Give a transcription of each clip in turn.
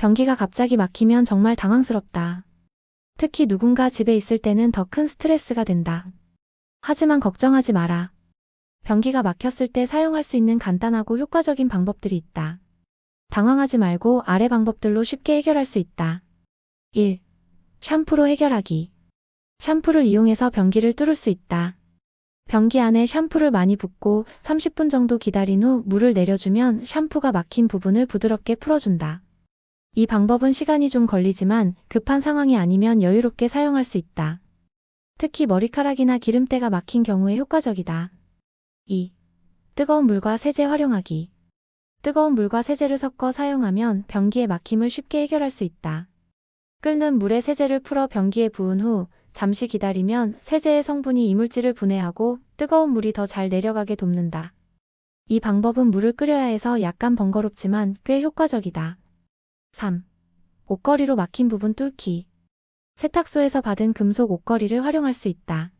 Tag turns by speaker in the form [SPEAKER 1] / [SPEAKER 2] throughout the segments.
[SPEAKER 1] 변기가 갑자기 막히면 정말 당황스럽다. 특히 누군가 집에 있을 때는 더 큰 스트레스가 된다. 하지만 걱정하지 마라. 변기가 막혔을 때 사용할 수 있는 간단하고 효과적인 방법들이 있다. 당황하지 말고 아래 방법들로 쉽게 해결할 수 있다. 1. 샴푸로 해결하기. 샴푸를 이용해서 변기를 뚫을 수 있다. 변기 안에 샴푸를 많이 붓고 30분 정도 기다린 후 물을 내려주면 샴푸가 막힌 부분을 부드럽게 풀어준다. 이 방법은 시간이 좀 걸리지만 급한 상황이 아니면 여유롭게 사용할 수 있다. 특히 머리카락이나 기름때가 막힌 경우에 효과적이다. 2. 뜨거운 물과 세제 활용하기. 뜨거운 물과 세제를 섞어 사용하면 변기의 막힘을 쉽게 해결할 수 있다. 끓는 물에 세제를 풀어 변기에 부은 후 잠시 기다리면 세제의 성분이 이물질을 분해하고 뜨거운 물이 더 잘 내려가게 돕는다. 이 방법은 물을 끓여야 해서 약간 번거롭지만 꽤 효과적이다. 3. 옷걸이로 막힌 부분 뚫기. 세탁소에서 받은 금속 옷걸이를 활용할 수 있다.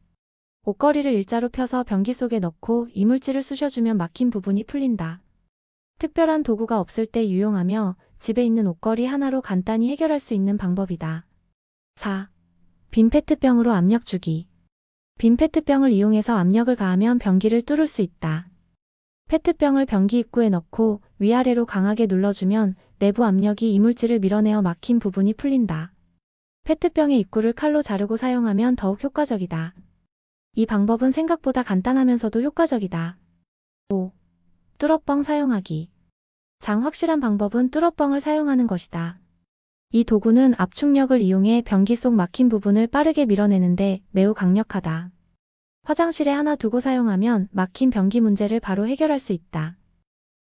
[SPEAKER 1] 옷걸이를 일자로 펴서 변기 속에 넣고 이물질을 쑤셔주면 막힌 부분이 풀린다. 특별한 도구가 없을 때 유용하며 집에 있는 옷걸이 하나로 간단히 해결할 수 있는 방법이다. 4. 빈 페트병으로 압력 주기. 빈 페트병을 이용해서 압력을 가하면 변기를 뚫을 수 있다. 페트병을 변기 입구에 넣고 위아래로 강하게 눌러주면 내부 압력이 이물질을 밀어내어 막힌 부분이 풀린다. 페트병의 입구를 칼로 자르고 사용하면 더욱 효과적이다. 이 방법은 생각보다 간단하면서도 효과적이다. 5. 뚫어뻥 사용하기. 장 확실한 방법은 뚫어뻥을 사용하는 것이다. 이 도구는 압축력을 이용해 변기 속 막힌 부분을 빠르게 밀어내는데 매우 강력하다. 화장실에 하나 두고 사용하면 막힌 변기 문제를 바로 해결할 수 있다.